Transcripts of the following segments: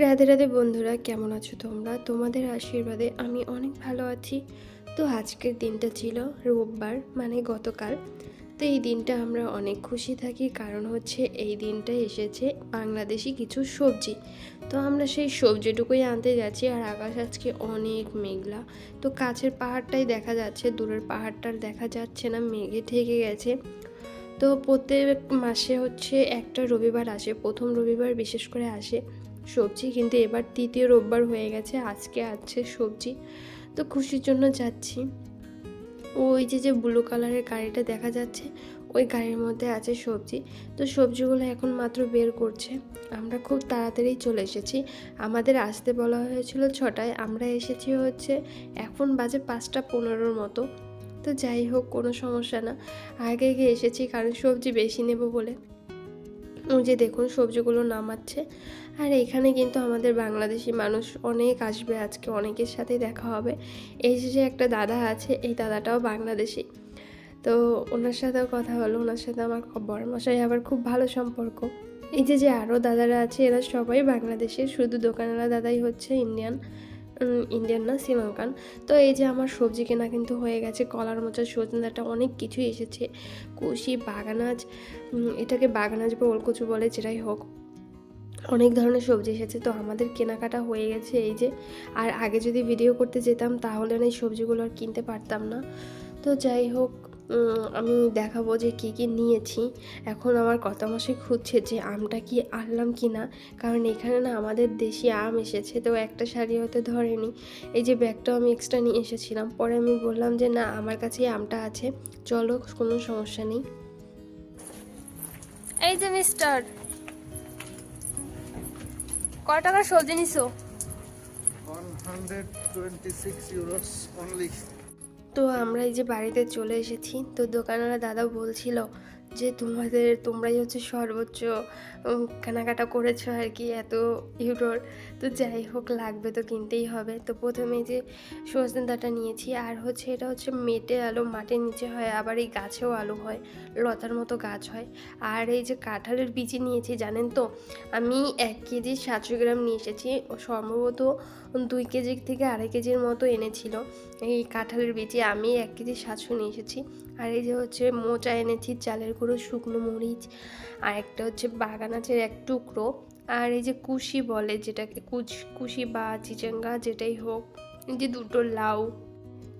রাধে রাধে বন্ধুরা, কেমন আছো তোমরা? তোমাদের আশীর্বাদে আমি অনেক ভালো আছি। তো আজকের দিনটা ছিল রোববার মানে গতকাল। তো এই দিনটা আমরা অনেক খুশি থাকি, কারণ হচ্ছে এই দিনটা এসেছে বাংলাদেশি কিছু সবজি। তো আমরা সেই সবজিটুকুই আনতে যাচ্ছি, আর আকাশ আজকে অনেক মেঘলা। তো কাছের পাহাড়টাই দেখা যাচ্ছে, দূরের পাহাড়টার দেখা যাচ্ছে না, মেঘে ঠেকে গেছে। তো প্রত্যেক মাসে হচ্ছে একটা রবিবার আসে, প্রথম রবিবার বিশেষ করে আসে। সবজি, কিন্তু এবার তৃতীয় রোববার হয়ে গেছে, আজকে আছে সবজি। তো খুশির জন্য যাচ্ছি। ওই যে যে ব্লু কালারের গাড়িটা দেখা যাচ্ছে, ওই গাড়ির মধ্যে আছে সবজি। তো সবজিগুলো এখন মাত্র বের করছে। আমরা খুব তাড়াতাড়ি চলে এসেছি। আমাদের আসতে বলা হয়েছিল ছটায়, আমরা এসেছি হচ্ছে এখন বাজে পাঁচটা পনেরোর মতো। তো যাই হোক, কোনো সমস্যা না। আগে গিয়ে এসেছি, কারণ সবজি বেশি নেব বলে। ওই যে দেখুন, সবজিগুলো নামাচ্ছে। আর এখানে কিন্তু আমাদের বাংলাদেশি মানুষ অনেক আসবে আজকে, অনেকের সাথেই দেখা হবে। এই যে একটা দাদা আছে, এই দাদাটাও বাংলাদেশি। তো ওনার সাথেও কথা হলো, ওনার সাথে আমার বড় মশাই আবার খুব ভালো সম্পর্ক। এই যে যে আরও দাদারা আছে, এরা সবাই বাংলাদেশের শুধু দোকানওয়ালা দাদাই হচ্ছে ইন্ডিয়ান ইন্ডিয়ান না শ্রীলঙ্কান তো এই যে আমার সবজি কেনা কিন্তু হয়ে গেছে, কলার মোচা সজনাটা অনেক কিছুই এসেছে। কুশি, বাগানাজ এটাকে বাগানাজ বা ওলকচু বলে, যেটাই হোক, অনেক ধরনের সবজি এসেছে। তো আমাদের কেনাকাটা হয়ে গেছে এই যে। আর আগে যদি ভিডিও করতে যেতাম, তাহলে না, এই সবজিগুলো আর কিনতে পারতাম না। তো যাই হোক আমি দেখাবো যে কি কি নিয়েছি। এখন আমার কত মাসে খুঁজছে যে আমটা কি আনলাম কি না কারণ এখানে না আমাদের দেশি আম এসেছে তো একটা শাড়ি হতে ধরেনি। এই যে ব্যাগটাও আমি এক্সট্রা নিয়ে এসেছিলাম। পরে আমি বললাম যে না আমার কাছেই আমটা আছে। চলো কোনো সমস্যা নেই। এই যে মিস্টার ক টাকার সবজি নিছো? 126 euros only. তো আমরা এই যে বাড়িতে চলে এসেছি তো দোকানওয়ালা দাদা বলছিল যে তোমাদের, তোমরাই হচ্ছে সর্বোচ্চ কেনাকাটা করেছ আর কি এত ইউরোর। তো যাই হোক, লাগবে তো কিনতেই হবে। তো প্রথমে যে সজনেদাটা নিয়েছি, আর হচ্ছে এটা হচ্ছে মেটে আলু, মাটির নিচে হয়, আবার এই গাছেও আলু হয়, লতার মতো গাছ হয়। আর এই যে কাঁঠালের বিচি নিয়েছি, জানেন তো? আমি এক কেজি সাতশো গ্রাম নিয়ে এসেছি সম্ভবত দুই কেজি থেকে আড়াই কেজির মতো এনেছিল এই কাঁঠালের বিচি আমি এক কেজি সাতশো নিয়ে এসেছি। আর এই যে হচ্ছে মোচা এনেছি, চালের গুঁড়ো শুকনো মরিচ আর একটা হচ্ছে বাগানাচের এক টুকরো। আর এই যে কুশি বলে যেটাকে কুচ কুশি বা চিচেঙ্গা যেটাই হোক, এই যে দুটো লাউ।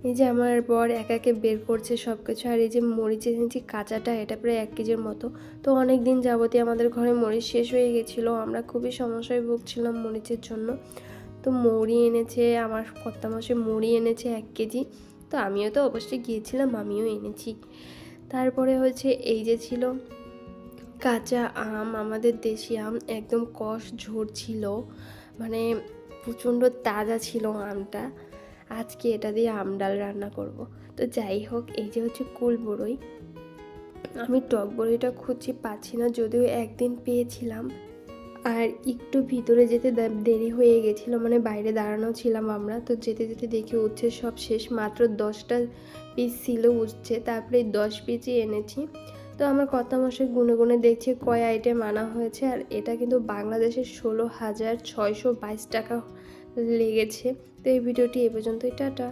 এই যে আমার বর এক একে বের করছে সব কিছু আর এই যে মরিচ এনেছি কাঁচাটা, এটা প্রায় এক কেজির মতো। তো অনেক দিন যাবতীয় আমাদের ঘরে মরিচ শেষ হয়ে গেছিল, আমরা খুবই সমস্যায় ভুগছিলাম মরিচের জন্য। তো মৌরি এনেছে, আমার কর্তা মাসে মৌরি এনেছে এক কেজি। তো আমিও তো অবশ্যই গিয়েছিলাম, আমিও এনেছি। তারপরে হচ্ছে এই যে ছিল কাঁচা আম, আমাদের দেশি আম, একদম কষ ঝরছিল মানে প্রচণ্ড তাজা ছিল আমটা। আজকে এটা দিয়ে আম ডাল রান্না করব। তো যাই হোক, এই যে হচ্ছে কুল বড়ই। আমি টক বড়িটা খুঁজছি, পাচ্ছি না, যদিও একদিন পেয়েছিলাম। আর একটু ভিতরে যেতে দেরি হয়ে গেছিল মানে বাইরে দাঁড়ানো ছিলাম আমরা। তো যেতে যেতে দেখি উচ্ছে সব শেষ, মাত্র দশটা পিস ছিল উঠছে তারপরে দশ পিসই এনেছি। তো আমার কথা মশাই গুনে গুনে দেখছি কয় আইটেম আনা হয়েছে, আর এটা কিন্তু বাংলাদেশের ষোলো হাজার ছয়শো বাইশ টাকা লেগেছে। তো এই ভিডিওটি এ পর্যন্তই, টাটা।